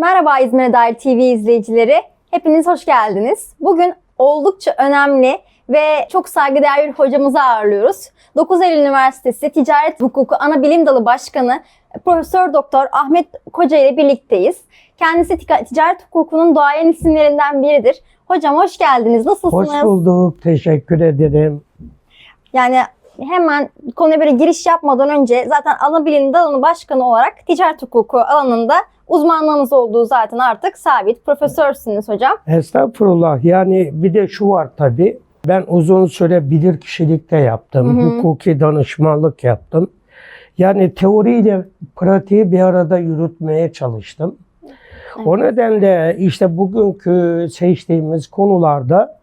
Merhaba İzmir'e dair TV izleyicileri. Hepiniz hoş geldiniz. Bugün oldukça önemli ve çok saygıdeğer bir hocamızı ağırlıyoruz. 9 Eylül Üniversitesi Ticaret Hukuku Ana Bilim Dalı Başkanı Profesör Doktor Ahmet Koca ile birlikteyiz. Kendisi ticaret hukukunun doğayan isimlerinden biridir. Hocam hoş geldiniz. Nasılsınız? Hoş bulduk. Teşekkür ederim. Yani hemen konuya böyle giriş yapmadan önce zaten ana bilim dalının başkanı olarak ticaret hukuku alanında uzmanlığınız olduğu zaten artık sabit. Profesörsünüz hocam. Estağfurullah. Yani bir de şu var tabii. Ben uzun süre bilir kişilikte yaptım. Hı hı. Hukuki danışmanlık yaptım. Yani teoriyle pratiği bir arada yürütmeye çalıştım. O nedenle işte bugünkü seçtiğimiz konularda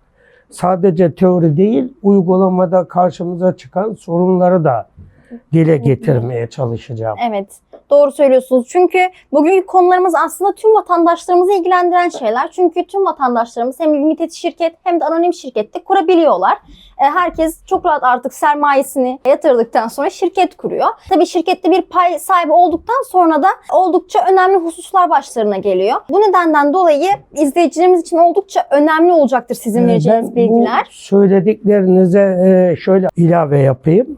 sadece teori değil, uygulamada karşımıza çıkan sorunları da dile getirmeye çalışacağım. Evet, doğru söylüyorsunuz. Çünkü bugünkü konularımız aslında tüm vatandaşlarımızı ilgilendiren şeyler. Çünkü tüm vatandaşlarımız hem limited şirket hem de anonim şirkette kurabiliyorlar. E, Herkes çok rahat artık sermayesini yatırdıktan sonra şirket kuruyor. Tabii şirkette bir pay sahibi olduktan sonra da oldukça önemli hususlar başlarına geliyor. Bu nedenden dolayı izleyicilerimiz için oldukça önemli olacaktır sizin Ee, vereceğiniz ben bilgiler. Bu söylediklerinize e, şöyle ilave yapayım.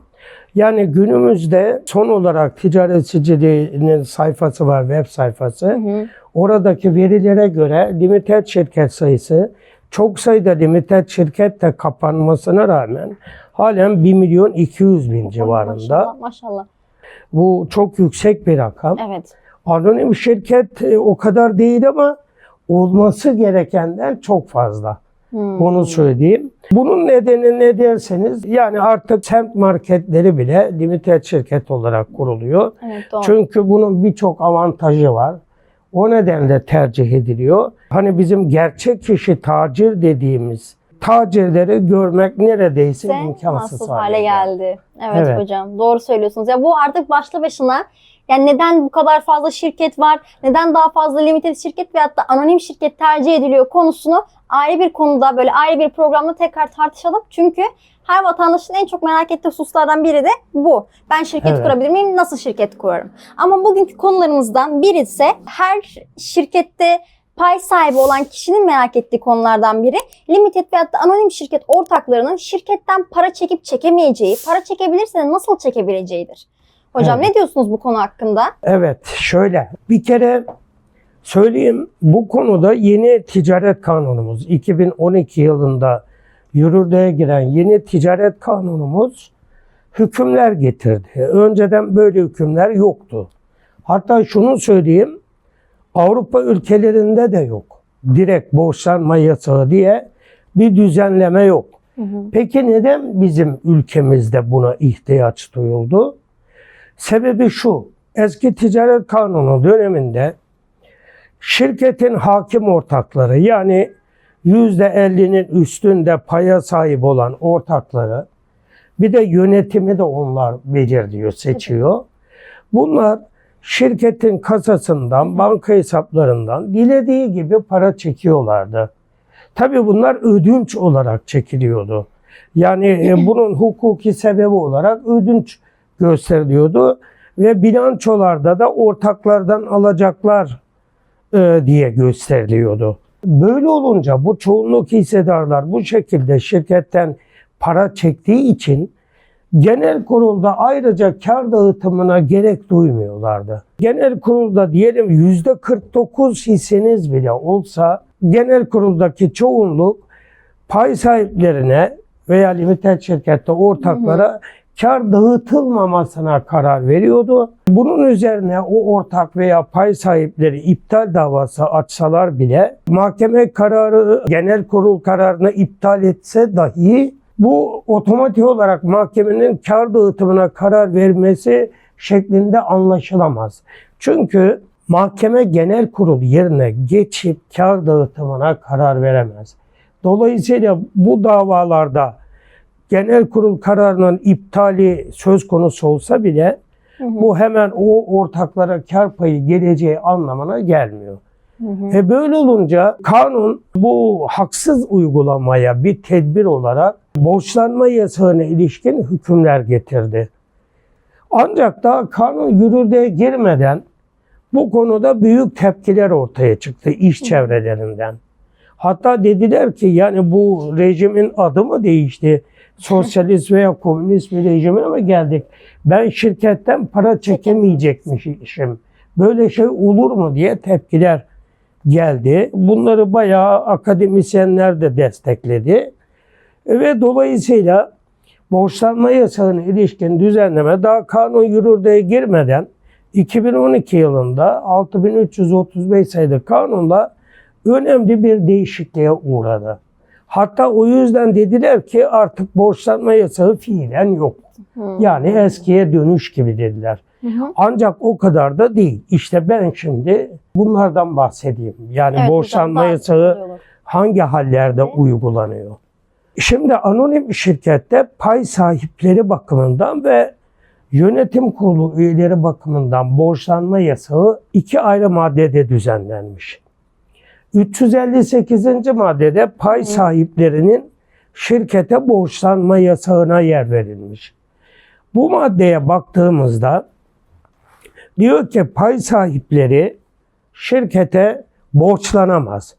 Yani günümüzde son olarak ticaret siciliğinin sayfası var, web sayfası. Hı hı. Oradaki verilere göre limited şirket sayısı çok sayıda limited şirket de kapanmasına rağmen halen 1 milyon 200 bin civarında. Maşallah, maşallah. Bu çok yüksek bir rakam. Evet. Anonim şirket e, o kadar değil ama olması gerekenden çok fazla. Hmm. Onu söyleyeyim. Bunun nedeni ne derseniz yani artık semt marketleri bile limited şirket olarak kuruluyor. Evet, doğru. Çünkü bunun birçok avantajı var. O nedenle tercih ediliyor. Hani bizim gerçek kişi tacir dediğimiz tacirleri görmek neredeyse ise imkansız imkansız hale geldi. Evet, Evet. hocam doğru söylüyorsunuz. Ya bu artık başlı başına yani neden bu kadar fazla şirket var, neden daha fazla limited şirket veyahut da anonim şirket tercih ediliyor konusunu ayrı bir konuda böyle ayrı bir programda tekrar tartışalım. Çünkü her vatandaşın en çok merak ettiği hususlardan biri de bu. Ben şirket Evet. kurabilir miyim? Nasıl şirket kurarım? Ama bugünkü konularımızdan biri ise her şirkette pay sahibi olan kişinin merak ettiği konulardan biri limited veyahut da anonim şirket ortaklarının şirketten para çekip çekemeyeceği, para çekebilirse nasıl çekebileceğidir. Hocam Evet. ne diyorsunuz bu konu hakkında? Evet şöyle bir kere söyleyeyim bu konuda yeni ticaret kanunumuz 2012 yılında yürürlüğe giren yeni ticaret kanunumuz hükümler getirdi. Önceden böyle hükümler yoktu. Hatta şunu söyleyeyim Avrupa ülkelerinde de yok. Direkt borçlanma yasağı diye bir düzenleme yok. Peki neden bizim ülkemizde buna ihtiyaç duyuldu? Sebebi şu. Eski ticaret kanunu döneminde şirketin hakim ortakları yani %50'nin üstünde paya sahip olan ortakları bir de yönetimi de onlar belirliyor, seçiyor. Bunlar şirketin kasasından, banka hesaplarından dilediği gibi para çekiyorlardı. Tabii bunlar ödünç olarak çekiliyordu. Yani e, bunun hukuki sebebi olarak ödünç gösteriliyordu ve bilançolarda da ortaklardan alacaklar e, diye gösteriliyordu. Böyle olunca bu çoğunluk hissedarlar bu şekilde şirketten para çektiği için genel kurulda ayrıca kar dağıtımına gerek duymuyorlardı. Genel kurulda diyelim yüzde 49 hisseniz bile olsa genel kuruldaki çoğunluk pay sahiplerine veya limited şirkette ortaklara kar dağıtılmamasına karar veriyordu. Bunun üzerine o ortak veya pay sahipleri iptal davası açsalar bile mahkeme kararı genel kurul kararını iptal etse dahi bu otomatik olarak mahkemenin kar dağıtımına karar vermesi şeklinde anlaşılamaz. Çünkü mahkeme genel kurul yerine geçip kar dağıtımına karar veremez. Dolayısıyla bu davalarda genel kurul kararının iptali söz konusu olsa bile bu hemen o ortaklara kar payı geleceği anlamına gelmiyor. E böyle olunca kanun bu haksız uygulamaya bir tedbir olarak borçlanma yasağına ilişkin hükümler getirdi. Ancak daha kanun yürürlüğe girmeden Bu konuda büyük tepkiler ortaya çıktı iş çevrelerinden. Hatta dediler ki yani bu rejimin adı mı değişti? Sosyalist veya komünist bir rejime mi geldik? Ben şirketten para çekemeyecekmişim. Böyle şey olur mu diye tepkiler geldi. Bunları bayağı akademisyenler de destekledi. Ve dolayısıyla borçlanma yasağına ilişkin düzenleme daha kanun yürürlüğe girmeden 2012 yılında 6335 sayılı kanunla önemli bir değişikliğe uğradı. Hatta o yüzden dediler ki artık borçlanma yasağı fiilen yok. Yani eskiye dönüş gibi dediler. Ancak o kadar da değil. İşte ben şimdi bunlardan bahsedeyim. Yani Evet, borçlanma yasağı hangi hallerde uygulanıyor? Şimdi anonim şirkette pay sahipleri bakımından ve yönetim kurulu üyeleri bakımından borçlanma yasağı iki ayrı maddede düzenlenmiş. 358. maddede pay sahiplerinin şirkete borçlanma yasağına yer verilmiş. Bu maddeye baktığımızda diyor ki pay sahipleri şirkete borçlanamaz.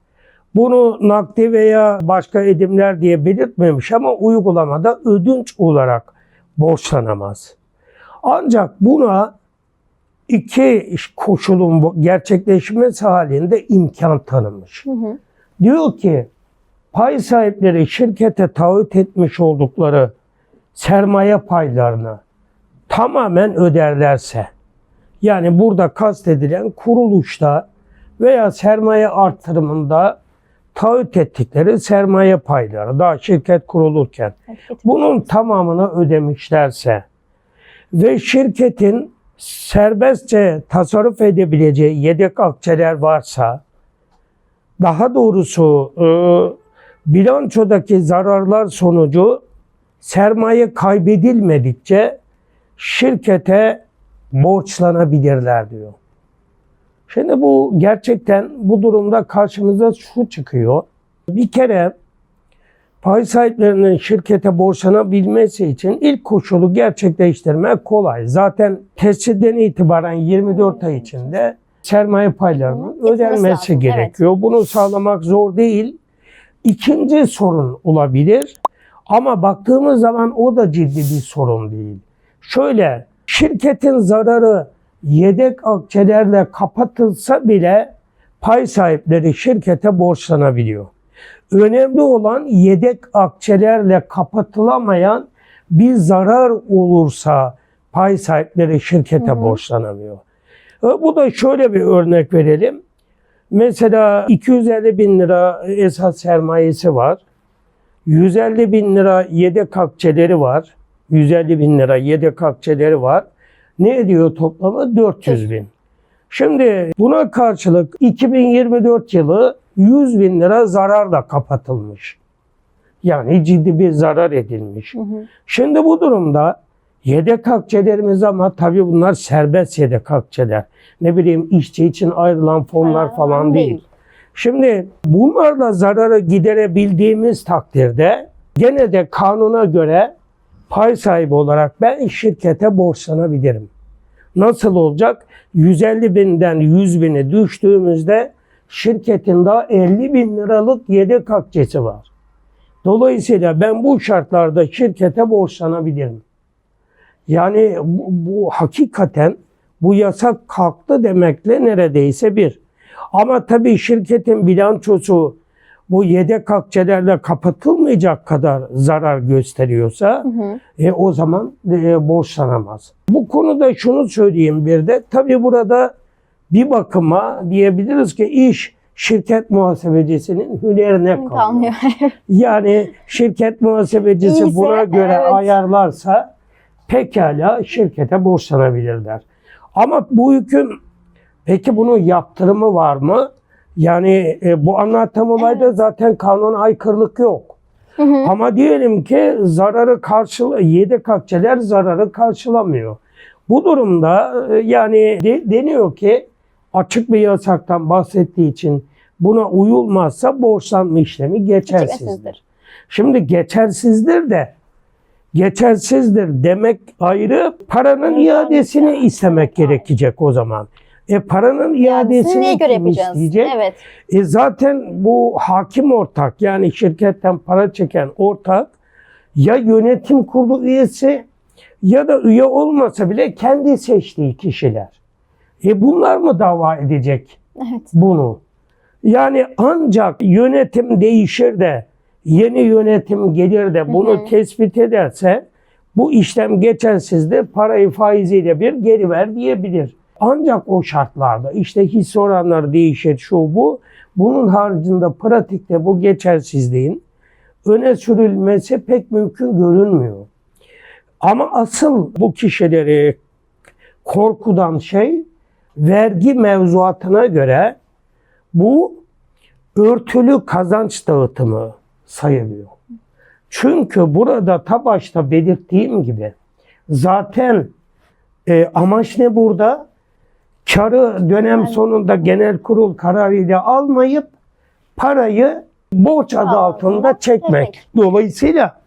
Bunu nakdi veya başka edimler diye belirtmemiş ama uygulamada ödünç olarak borçlanamaz. Ancak buna iki koşulun gerçekleşmesi halinde imkan tanınmış. Hı hı. Diyor ki pay sahipleri şirkete taahhüt etmiş oldukları sermaye paylarını tamamen öderlerse yani burada kastedilen kuruluşta veya sermaye artırımında taahhüt ettikleri sermaye payları daha şirket kurulurken bunun tamamını ödemişlerse ve şirketin serbestçe tasarruf edebileceği yedek akçeler varsa daha doğrusu e, bilançodaki zararlar sonucu sermaye kaybedilmedikçe şirkete borçlanabilirler diyor. Şimdi bu gerçekten bu durumda karşımıza şu çıkıyor. Bir kere pay sahiplerinin şirkete borçlanabilmesi için ilk koşulu gerçekleştirmek kolay. Zaten tescilden itibaren 24 ay içinde sermaye paylarının ödenmesi gerekiyor. Bunu sağlamak zor değil. İkinci sorun olabilir. Ama baktığımız zaman o da ciddi bir sorun değil. Şöyle şirketin zararı yedek akçelerle kapatılsa bile pay sahipleri şirkete borçlanabiliyor. Önemli olan yedek akçelerle kapatılamayan bir zarar olursa pay sahipleri şirkete Hı hı. borçlanamıyor. E, Bu da şöyle bir örnek verelim. Mesela 250 bin lira esas sermayesi var. 150 bin lira yedek akçeleri var. 150 bin lira yedek akçeleri var. Ne ediyor toplamı? 400 bin. Şimdi buna karşılık 2024 yılı 100 bin lira zararla kapatılmış. Yani ciddi bir zarar edilmiş. Hı hı. Şimdi bu durumda yedek akçelerimiz ama tabii bunlar serbest yedek akçeler. Ne bileyim işçi için ayrılan fonlar Aa, falan değil. değil. Şimdi bunlarla zararı giderebildiğimiz takdirde gene de kanuna göre pay sahibi olarak ben şirkete borçlanabilirim. Nasıl olacak? 150 binden 100 bine düştüğümüzde şirketin daha 50 bin liralık yedek akçesi var. Dolayısıyla ben bu şartlarda şirkete borçlanabilirim. Yani bu, bu hakikaten bu yasak kalktı demekle neredeyse bir. Ama tabii şirketin bilançosu bu yedek akçelerle kapatılmayacak kadar zarar gösteriyorsa Hı hı. e, o zaman e, borçlanamaz. Bu konuda şunu söyleyeyim bir de. Tabii burada bir bakıma diyebiliriz ki iş şirket muhasebecisinin hünerine kalıyor. Yani şirket muhasebecisi İyiyse, buna göre evet. ayarlarsa pekala şirkete borçlanabilirler. Ama bu hüküm peki bunun yaptırımı var mı? Yani e, bu anlattığım olayda zaten kanuna aykırılık yok. Hı hı. Ama diyelim ki zararı karşıla yedek akçeler zararı karşılamıyor. Bu durumda e, yani de- deniyor ki açık bir yasaktan bahsettiği için buna uyulmazsa borçlanma işlemi geçersizdir. Şimdi geçersizdir de geçersizdir demek ayrı paranın iadesini istemek gerekecek o zaman. E paranın İadesini neye göre yapacağız? isteyecek? Evet. E zaten bu hakim ortak yani şirketten para çeken ortak ya yönetim kurulu üyesi ya da üye olmasa bile kendi seçtiği kişiler. E bunlar mı dava edecek Evet. bunu? Yani ancak yönetim değişir de yeni yönetim gelir de bunu Hı hı. tespit ederse bu işlem geçersiz de parayı faiziyle bir geri ver diyebilir. Ancak o şartlarda işte hisse oranları değişir şu bu. Bunun haricinde pratikte bu geçersizliğin öne sürülmesi pek mümkün görünmüyor. Ama asıl bu kişileri korkudan şey vergi mevzuatına göre bu örtülü kazanç dağıtımı sayılıyor. Çünkü burada ta başta belirttiğim gibi zaten e, amaç ne burada? Karı dönem sonunda genel kurul kararıyla almayıp parayı borç adı Altında çekmek. Dolayısıyla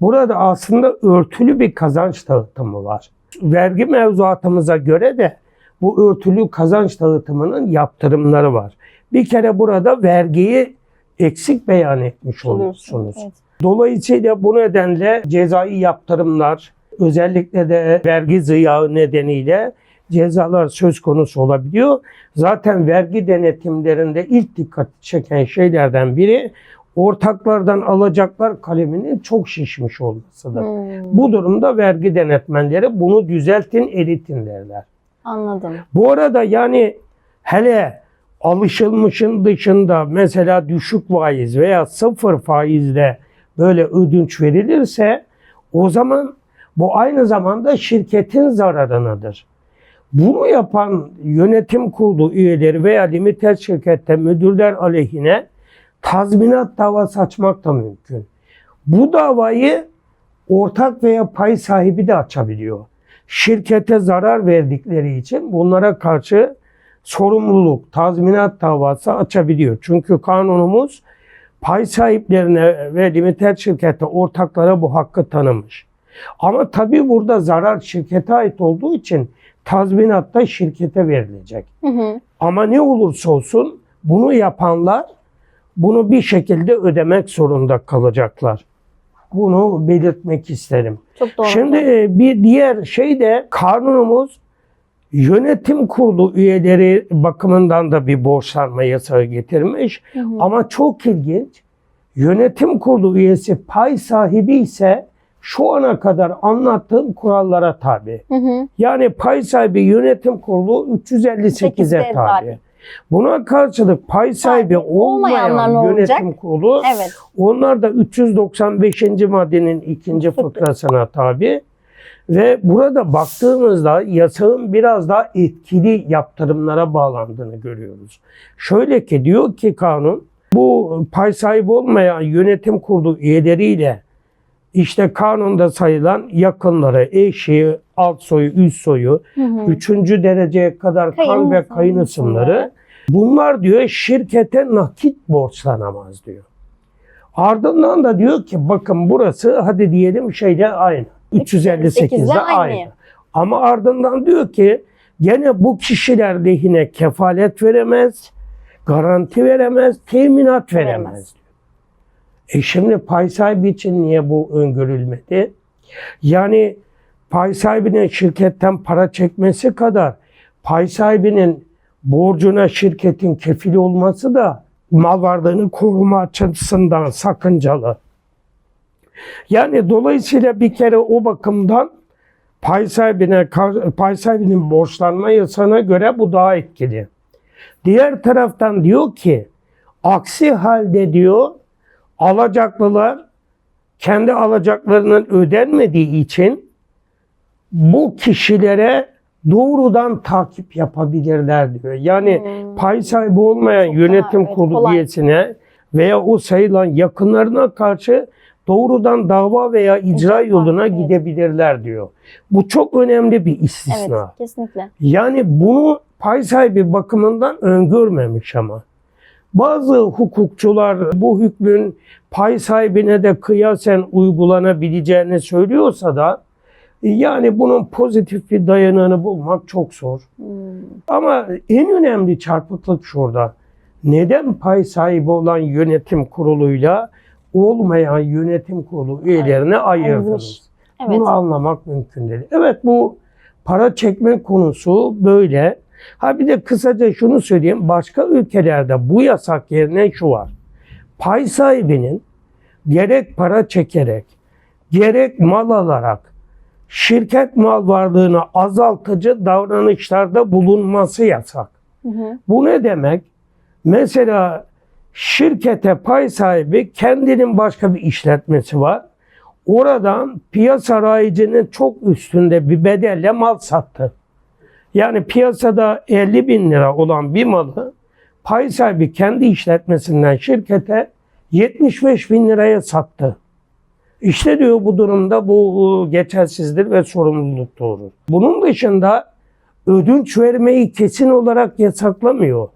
burada aslında örtülü bir kazanç dağıtımı var. Vergi mevzuatımıza göre de bu örtülü kazanç dağıtımının yaptırımları var. Bir kere burada vergiyi eksik beyan etmiş olursunuz. Evet. Dolayısıyla bu nedenle cezai yaptırımlar özellikle de vergi ziyağı nedeniyle cezalar söz konusu olabiliyor. Zaten vergi denetimlerinde ilk dikkat çeken şeylerden biri ortaklardan alacaklar kaleminin çok şişmiş olmasıdır. Hmm, Bu durumda vergi denetmenleri bunu düzeltin, eritin derler. anladım. Bu arada yani hele alışılmışın dışında mesela düşük faiz veya sıfır faizle böyle ödünç verilirse o zaman bu aynı zamanda şirketin zararınadır. Bunu yapan yönetim kurulu üyeleri veya limited şirkette müdürler aleyhine tazminat davası açmak da mümkün. Bu davayı ortak veya pay sahibi de açabiliyor. Şirkete zarar verdikleri için bunlara karşı sorumluluk, tazminat davası açabiliyor. Çünkü kanunumuz pay sahiplerine ve limited şirkete, ortaklara bu hakkı tanımış. Ama tabii burada zarar şirkete ait olduğu için tazminat da şirkete verilecek. Hı hı. Ama ne olursa olsun bunu yapanlar bunu bir şekilde ödemek zorunda kalacaklar. Bunu belirtmek isterim. Çok doğru. Şimdi e, bir diğer şey de kanunumuz yönetim kurulu üyeleri bakımından da bir borçlanma yasağı getirmiş. Hı hı. Ama çok ilginç. Yönetim kurulu üyesi pay sahibi ise şu ana kadar anlattığım kurallara tabi. Hı hı. Yani pay sahibi yönetim kurulu 358'e 8'e tabi. tabi. Buna karşılık pay sahibi olmayan ne olacak? yönetim kurulu Evet. onlar da 395. maddenin ikinci Fıkra. fıkrasına tabi. Ve burada baktığımızda yasağın biraz daha etkili yaptırımlara bağlandığını görüyoruz. Şöyle ki diyor ki kanun bu pay sahibi olmayan yönetim kurulu üyeleriyle işte kanunda sayılan yakınları, eşi, alt soyu, üst soyu, Hı hı. üçüncü dereceye kadar kan ve kayın ısımları. Bunlar diyor şirkete nakit borçlanamaz diyor. Ardından da diyor ki bakın burası hadi diyelim şeyle aynı. 358 358'le ile aynı. aynı. Ama ardından diyor ki gene bu kişiler lehine kefalet veremez, garanti veremez, teminat veremez. Veremez. E şimdi pay sahibi için niye bu öngörülmedi? Yani pay sahibinin şirketten para çekmesi kadar pay sahibinin borcuna şirketin kefili olması da mal varlığını koruma açısından sakıncalı. Yani dolayısıyla bir kere o bakımdan pay sahibine pay sahibinin borçlanma yasağına göre bu daha etkili. Diğer taraftan diyor ki aksi halde diyor alacaklılar kendi alacaklarının ödenmediği için bu kişilere doğrudan takip yapabilirler diyor. Yani Hmm. pay sahibi olmayan Çok yönetim daha, evet, kurulu kolay. üyesine veya o sayılan yakınlarına karşı doğrudan dava veya icra İcra, yoluna evet. gidebilirler diyor. Bu çok önemli bir istisna. Evet, kesinlikle. Yani bunu pay sahibi bakımından öngörmemiş ama. Bazı hukukçular bu hükmün pay sahibine de kıyasen uygulanabileceğini söylüyorsa da Yani bunun pozitif bir dayanağını bulmak çok zor. Hmm. Ama en önemli çarpıklık şurada. Neden pay sahibi olan yönetim kuruluyla olmayan yönetim kurulu üyelerini ayırdınız? Evet. Bunu anlamak mümkün değil. Evet bu para çekme konusu böyle. Ha bir de kısaca şunu söyleyeyim. Başka ülkelerde bu yasak yerine şu var. Pay sahibinin gerek para çekerek, gerek mal alarak şirket mal varlığını azaltıcı davranışlarda bulunması yasak. Hı hı. Bu ne demek? Mesela şirkete pay sahibi kendinin başka bir işletmesi var. Oradan piyasa rayicinin çok üstünde bir bedelle mal sattı. Yani piyasada 50 bin lira olan bir malı pay sahibi kendi işletmesinden şirkete 75 bin liraya sattı. İşte diyor bu durumda bu geçersizdir ve sorumluluk doğurur. Bunun dışında ödünç vermeyi kesin olarak yasaklamıyor.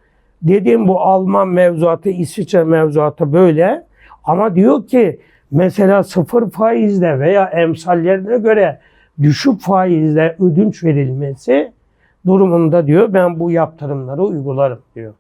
Dediğim bu Alman mevzuatı, İsviçre mevzuatı böyle. Ama diyor ki mesela sıfır faizle veya emsallerine göre düşük faizle ödünç verilmesi durumunda diyor ben bu yaptırımları uygularım diyor.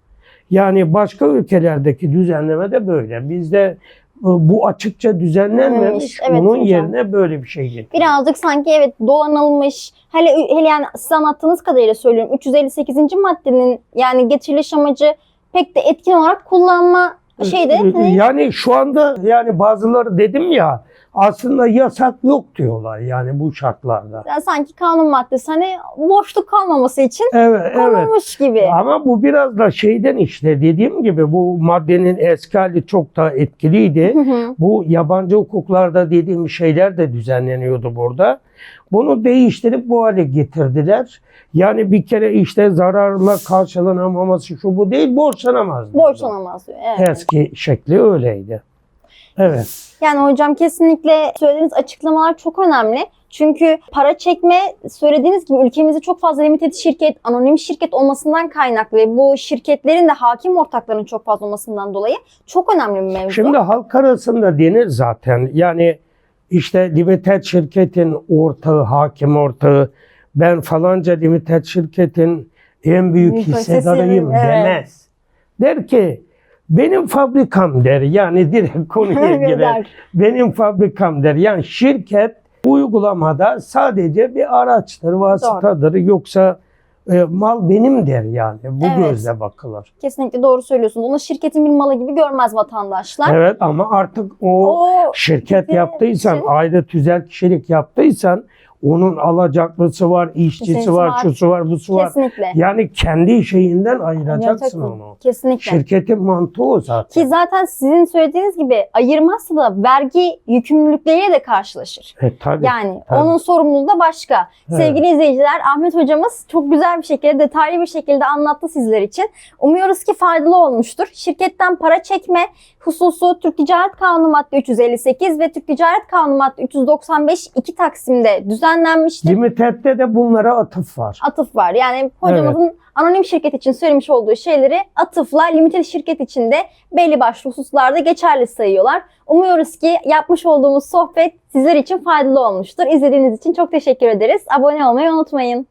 Yani başka ülkelerdeki düzenleme de böyle. Bizde bu açıkça düzenlenmemiş. Evet Bunun hocam. yerine böyle bir şey getiriyor. Birazcık sanki evet dolanılmış. Hele, hele yani siz anlattığınız kadarıyla söylüyorum. 358. maddenin yani getiriliş amacı pek de etkin olarak kullanma şeyde hani Yani şu anda yani bazıları dedim ya aslında yasak yok diyorlar yani bu şartlarda. yani sanki kanun maddesi hani boşluk kalmaması için Evet evet. konulmuş gibi. Ama bu biraz da şeyden işte dediğim gibi bu maddenin eski hali çok daha etkiliydi. Hı hı. Bu yabancı hukuklarda dediğim şeyler de düzenleniyordu burada. Bunu değiştirip bu hale getirdiler. Yani bir kere işte zararla karşılanamaması şu bu değil borçlanamaz. Borçlanamaz. Evet. Eski şekli öyleydi. Evet. Yani hocam kesinlikle söylediğiniz açıklamalar çok önemli. Çünkü para çekme söylediğiniz gibi ülkemizde çok fazla limited şirket, anonim şirket olmasından kaynaklı ve bu şirketlerin de hakim ortaklarının çok fazla olmasından dolayı çok önemli bir mevzu. Şimdi halk arasında denir zaten. Yani işte limited şirketin ortağı, hakim ortağı, ben falanca limited şirketin en büyük hissedarıyım demez. Der ki benim fabrikam der. Yani direkt konuya girer. Benim fabrikam der. Yani şirket uygulamada sadece bir araçtır, vasıtadır. Yoksa e, mal benim der yani. Bu Evet. gözle bakılır. Kesinlikle doğru söylüyorsunuz. Onu şirketin bir malı gibi görmez vatandaşlar. Evet ama artık o O şirket yaptıysan, aile tüzel kişilik yaptıysan onun alacaklısı var, işçisi İşçisi var, var. şusu var, busu var. kesinlikle. Yani kendi şeyinden ayıracaksın Ayıracaksın. onu. Kesinlikle. Şirketin mantığı o zaten. Ki zaten sizin söylediğiniz gibi ayırmazsa da vergi yükümlülükleriyle de karşılaşır. E, tabii. Yani tabii. onun sorumluluğu da başka. Evet. Sevgili izleyiciler Ahmet hocamız çok güzel bir şekilde detaylı bir şekilde anlattı sizler için. Umuyoruz ki faydalı olmuştur. Şirketten para çekme hususu Türk Ticaret Kanunu madde 358 ve Türk Ticaret Kanunu madde 395 iki taksimde düzenlenmiştir. Limited'de de bunlara atıf var. Atıf var. Yani hocamızın anonim şirket için söylemiş olduğu şeyleri atıfla limited şirket için de belli başlı hususlarda geçerli sayıyorlar. Umuyoruz ki yapmış olduğumuz sohbet sizler için faydalı olmuştur. İzlediğiniz için çok teşekkür ederiz. Abone olmayı unutmayın.